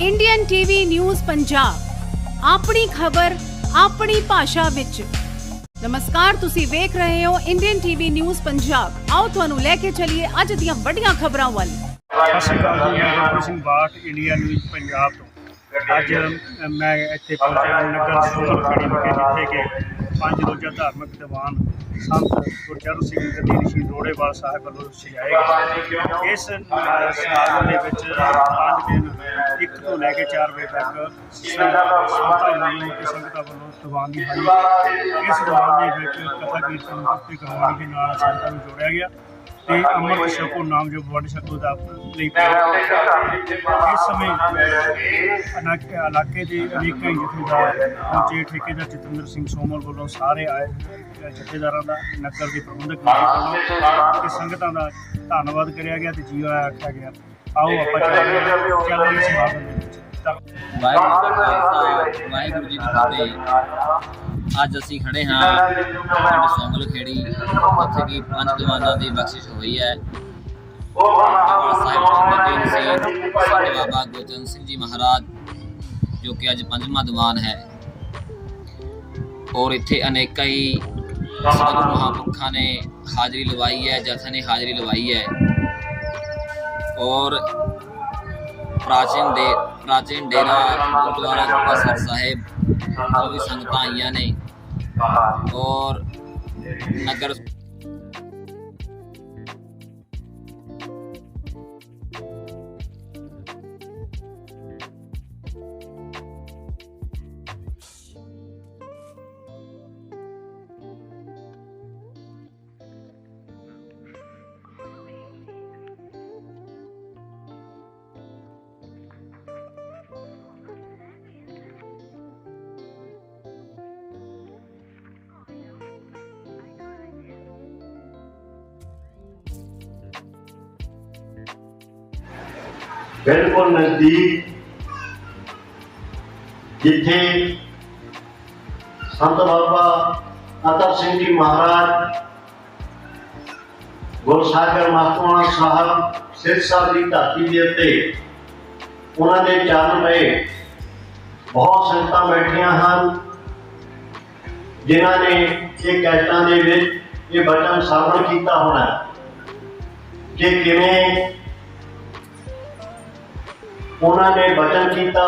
Indian TV news Punjab ਆਪਣੀ ਖਬਰ, ਆਪਣੀ ਭਾਸ਼ਾ ਵਿੱਚ। ਨਮਸਕਾਰ, ਤੁਸੀਂ ਵੇਖ ਰਹੇ ਹੋ ਇੰਡੀਅਨ ਟੀਵੀ ਨਿਊਜ਼ ਪੰਜਾਬ ਆਓ, ਤੁਹਾਨੂੰ ਲੈ ਕੇ ਚੱਲੀਏ ਅੱਜ ਦੀਆਂ ਵੱਡੀਆਂ ਖਬਰਾਂ ਵੱਲ। ਸਤਿ ਸ਼੍ਰੀ ਅਕਾਲ ਜੀ ਗੁਰਪ੍ਰੀਤ ਸਿੰਘ ਬਾਟ ਇੰਡੀਆ ਨਿਊਜ਼ ਪੰਜਾਬ ਤੋਂ। ਅੱਜ ਮੈਂ ਇੱਥੇ ਪਹੁੰਚਿਆ ਨਗਰ ਸੋਲ ਖੜੀ ਵਿਖੇ, ਜਿੱਥੇ ਕਿ ਪੰਜ ਰੋਜ਼ਾ ਧਾਰਮਿਕ ਦੀਵਾਨ ਸੰਤ ਗੁਰਚਰਨ ਸਿੰਘ ਗਦੀਰ ਸ਼ਹੀਦ ਰੋੜੇਵਾਲ ਸਾਹਿਬ ਵੱਲੋਂ ਸਜਾਏ ਗਏ ਇਸ ਸਮਾਗਮ ਦੇ ਵਿੱਚ ਪੰਜ ਦਿਨ ਇੱਕ ਤੋਂ ਲੈ ਕੇ 4 ਵਜੇ ਤੱਕ ਸੰਤਾਂ ਵੱਲੋਂ ਤੇ ਸੰਗਤਾਂ ਵੱਲੋਂ ਦੀਵਾਨ ਦੀ ਹਾਜ਼ਰੀ ਇਸ ਦੀਵਾਨ ਦੇ ਵਿੱਚ ਕਥਾ ਕੀਰਤਨ ਤੇ ਗੁਰਬਾਣੀ ਦੇ ਨਾਲ ਸੰਗਤਾਂ ਨੂੰ ਜੋੜਿਆ ਗਿਆ। ਤੇ ਅੰਮ੍ਰਿਤ ਛਕੋ ਨਾਮ ਜੋ ਵੰਡ ਛਕੋ ਦਾ ਲਈ ਇਸ ਸਮੇਂ ਅਨਾਕ- ਇਲਾਕੇ ਦੇ ਅਨੇਕਾਂ ਜਥੇਦਾਰ ਪਹੁੰਚੇ ਠੇਕੇਦਾਰ ਜਤਿੰਦਰ ਸਿੰਘ ਸੋਮਲ ਵੱਲੋਂ ਸਾਰੇ ਆਏ ਜਥੇਦਾਰਾਂ ਦਾ ਨਗਰ ਦੇ ਪ੍ਰਬੰਧਕ ਕਮੇਟੀ ਵੱਲੋਂ ਤੇ ਸੰਗਤਾਂ ਦਾ ਧੰਨਵਾਦ ਕਰਿਆ ਗਿਆ ਤੇ ਜੀਵਾ ਆਖਿਆ ਗਿਆ। ਆਓ ਆਪਾਂ ਚੱਲਦੇ ਹਾਂ ਚੱਲਦੇ ਸਮਾਗਮ ਦੇ ਵਿੱਚ। ਵਾਹਿਗੁਰੂ ਜੀ ਕਾ ਖਾਲਸਾ ਵਾਹਿਗੁਰੂ ਜੀ ਕੀ ਫਤਿਹ। ਅੱਜ ਅਸੀਂ ਖੜੇ ਹਾਂ ਪਿੰਡ ਸੋਮਲ ਖੇੜੀ ਜਿੱਥੇ ਕਿ ਪੰਜ ਦੀਵਾਨਾਂ ਦੀ ਬਖਸ਼ਿਸ਼ ਹੋਈ ਹੈ। ਬਾਬਾ ਸਾਹਿਬ ਚੰਦਨ ਸਿੰਘ, ਸਾਡੇ ਬਾਬਾ ਗੁਰਚਰਨ ਸਿੰਘ ਜੀ ਮਹਾਰਾਜ, ਜੋ ਕਿ ਅੱਜ ਪੰਜਵਾਂ ਦੀਵਾਨ ਹੈ। ਔਰ ਇੱਥੇ ਅਨੇਕਾਂ ਹੀ ਸਤਿਗੁਰੂ ਮਹਾਂਪੁਰਖਾਂ ਨੇ ਹਾਜ਼ਰੀ ਲਵਾਈ ਹੈ ਜਥਾ ਨੇ ਹਾਜ਼ਰੀ ਲਵਾਈ ਹੈ। ਔਰ ਪ੍ਰਾਚੀਨ ਦੇ ਪ੍ਰਾਚੀਨ ਡੇਰਾ ਗੁਰਦੁਆਰਾ ਗੁਰਦਾਸਪੁਰ ਸਾਹਿਬ ਤੋਂ ਵੀ ਸੰਗਤਾਂ ਆਈਆਂ ਨੇ ਔਰ ਨਗਰ ਬਿਲਕੁਲ ਨਜ਼ਦੀਕ ਜਿੱਥੇ ਸੰਤ ਬਾਬਾ ਅਤਰ ਸਿੰਘ ਜੀ ਮਹਾਰਾਜ ਗੁਰਸਾਗਰ ਮਹਤਵਾਨਾ ਸਾਹਿਬ ਸਿਰਸਾ ਦੀ ਧਰਤੀ ਦੇ ਉੱਤੇ ਉਹਨਾਂ ਦੇ ਚਰਨ ਪਏ। ਬਹੁਤ ਸੰਗਤਾਂ ਬੈਠੀਆਂ ਹਨ, ਜਿਨ੍ਹਾਂ ਨੇ ਇਹ ਕੈਸਟਾਂ ਦੇ ਵਿੱਚ ਇਹ ਬਚਨ ਸਾਬਣ ਕੀਤਾ ਹੋਣਾ ਕਿ ਕਿਵੇਂ ਉਹਨਾਂ ਨੇ ਵਚਨ ਕੀਤਾ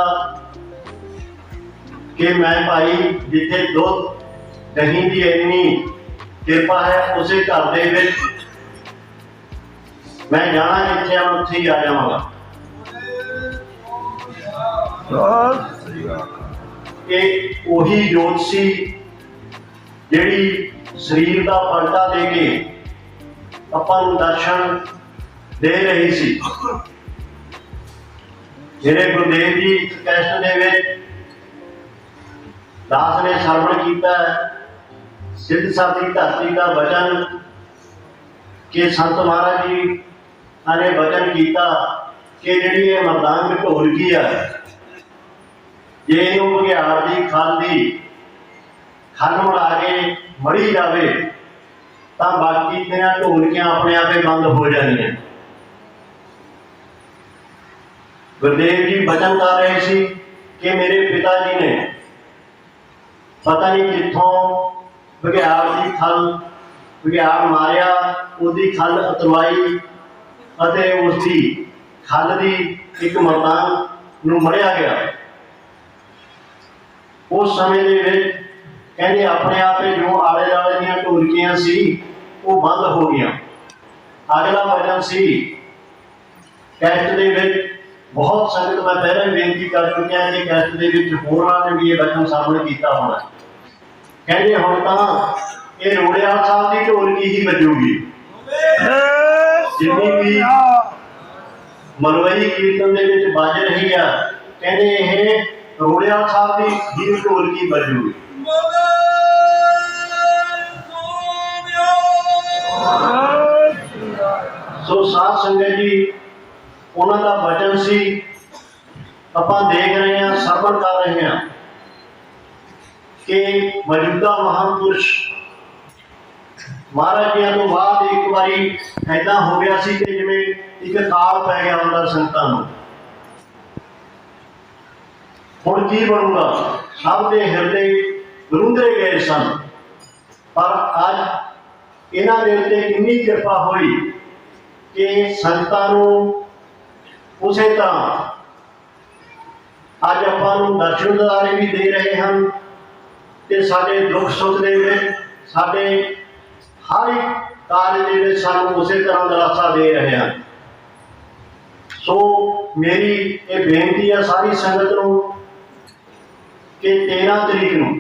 ਕਿ ਮੈਂ ਭਾਈ ਜਿੱਥੇ ਦੁੱਧ ਦਹੀਂ ਦੀ ਇੰਨੀ ਕਿਰਪਾ ਹੈ, ਉਸੇ ਘਰ ਦੇ ਵਿੱਚ ਮੈਂ ਜਾਣਾ ਜਿੱਥੇ ਆ ਉੱਥੇ ਹੀ ਆ ਜਾਵਾਂਗਾ। ਇਹ ਉਹੀ ਜੋਤ ਸੀ ਜਿਹੜੀ ਸਰੀਰ ਦਾ ਪਲਟਾ ਦੇ ਕੇ ਆਪਾਂ ਨੂੰ ਦਰਸ਼ਨ ਦੇ ਰਹੀ ਸੀ। ਜਿਹੜੇ ਗੁਰਦੇਵ ਜੀ ਕੈਸ਼ ਦੇ ਵਿੱਚ ਦਾਸ ਨੇ ਸਰਵਣ ਕੀਤਾ, ਸਿੱਧ ਸਾਧੀ ਧਰਤੀ ਦਾ ਵਚਨ ਕਿ ਸੰਤ ਮਹਾਰਾਜ ਜੀ ਨੇ ਵਚਨ ਕੀਤਾ ਕਿ ਜਿਹੜੀ ਇਹ ਮਰਦਾਂਗ ਢੋਲਕੀ ਆ, ਜੇ ਇਹਨੂੰ ਬੁਝਾਰ ਦੀ ਖਲ ਦੀ ਖਲ ਮੜਾ ਕੇ ਮੜੀ ਜਾਵੇ, ਤਾਂ ਬਾਕੀ ਦੀਆਂ ਢੋਲਕੀਆਂ ਆਪਣੇ ਆਪੇ ਬੰਦ ਹੋ ਜਾਣੀਆਂ। ਗੁਰਦੇਵ ਜੀ ਬਚਨ ਕਰ ਰਹੇ ਸੀ ਕਿ ਮੇਰੇ ਪਿਤਾ ਜੀ ਨੇ। ਪਤਾ ਨਹੀਂ ਕਿੱਥੋਂ ਬਘਿਆੜ ਦੀ ਖਲ, ਬਘਿਆੜ ਮਾਰਿਆ, ਉਹਦੀ ਖਲ ਉਤਰਵਾਈ ਅਤੇ ਉਸ ਦੀ ਖਲ ਦੀ ਇੱਕ ਮਰਦਾਨ ਨੂੰ ਮੜਿਆ ਗਿਆ। ਉਸ ਸਮੇਂ ਦੇ ਵਿੱਚ ਕਹਿੰਦੇ ਆਪਣੇ ਆਪੇ ਜੋ ਆਲੇ ਦੁਆਲੇ ਦੀਆਂ ਢੋਲਕੀਆਂ ਸੀ, ਉਹ ਬੰਦ ਹੋ ਗਈਆਂ। ਅਗਲਾ ਵਚਨ ਸੀ, ਟੈਸਟ ਦੇ ਵਿੱਚ ਬਹੁਤ ਸੰਗਤ ਮੈਂ ਪਹਿਲਾਂ ਹੀ ਬੇਨਤੀ ਕਰ ਚੁੱਕਿਆ ਕਿ ਕੈਸਟ ਦੇ ਵਿੱਚ ਹੋਰਾਂ ਨੇ ਵੀ ਇਹ ਬਚਨ ਸਾਹਮਣੇ ਕੀਤਾ ਹੋਣਾ। ਕਹਿੰਦੇ ਹੁਣ ਤਾਂ ਇਹ ਰੋੜਿਆ ਸਾਹਿਬ ਦੀ ਢੋਲਕੀ ਹੀ ਵੱਜੂਗੀ? ਜਿੰਨੀ ਵੀ ਮਲਵਈ ਕੀਰਤਨ ਦੇ ਵਿੱਚ ਵੱਜ ਰਹੀ ਆ, ਕਹਿੰਦੇ ਇਹ ਰੋੜਿਆ ਸਾਹਿਬ ਦੀ ਹੀ ਢੋਲਕੀ ਵੱਜੂਗੀ? ਸੋ ਸਾਧ ਸੰਗਤ ਜੀ ਉਹਨਾਂ ਦਾ ਵਚਨ ਸੀ, ਆਪਾਂ ਦੇਖ ਰਹੇ ਹਾਂ, ਸਰਵਣ ਕਰ ਰਹੇ ਹਾਂ ਕਿ ਮੌਜੂਦਾ ਮਹਾਂਪੁਰਸ਼ ਮਹਾਰਾਜ ਜੀਆਂ ਤੋਂ ਬਾਅਦ ਇੱਕ ਵਾਰੀ ਐਦਾਂ ਹੋ ਗਿਆ ਸੀ ਕਿ ਜਿਵੇਂ ਇੱਕ ਕਾਲ ਪੈ ਗਿਆ ਹੁੰਦਾ ਸੰਤਾਂ ਨੂੰ। ਹੁਣ ਕੀ ਬਣੂਗਾ? ਸਭ ਦੇ ਹਿਰਦੇ ਰੁੰਦਰੇ ਗਏ ਸਨ। ਪਰ ਅੱਜ ਇਹਨਾਂ ਦੇ ਉੱਤੇ ਕਿੰਨੀ ਕਿਰਪਾ ਹੋਈ ਕਿ ਸੰਗਤਾਂ ਨੂੰ ਉਸੇ ਤਰ੍ਹਾਂ ਅੱਜ ਆਪਾਂ ਨੂੰ ਦਰਸ਼ਨ ਦਿਦਾਰੇ ਵੀ ਦੇ ਰਹੇ ਹਨ ਤੇ ਸਾਡੇ ਦੁੱਖ ਸੁੱਖ ਦੇ ਵਿੱਚ, ਸਾਡੇ ਹਰ ਇੱਕ ਕਾਰਜ ਦੇ ਵਿੱਚ ਸਾਨੂੰ ਉਸੇ ਤਰ੍ਹਾਂ ਦਲਾਸਾ ਦੇ ਰਹੇ ਹਨ। ਸੋ ਮੇਰੀ ਇਹ ਬੇਨਤੀ ਹੈ ਸਾਰੀ ਸੰਗਤ ਨੂੰ ਕਿ 13 ਤਰੀਕ ਨੂੰ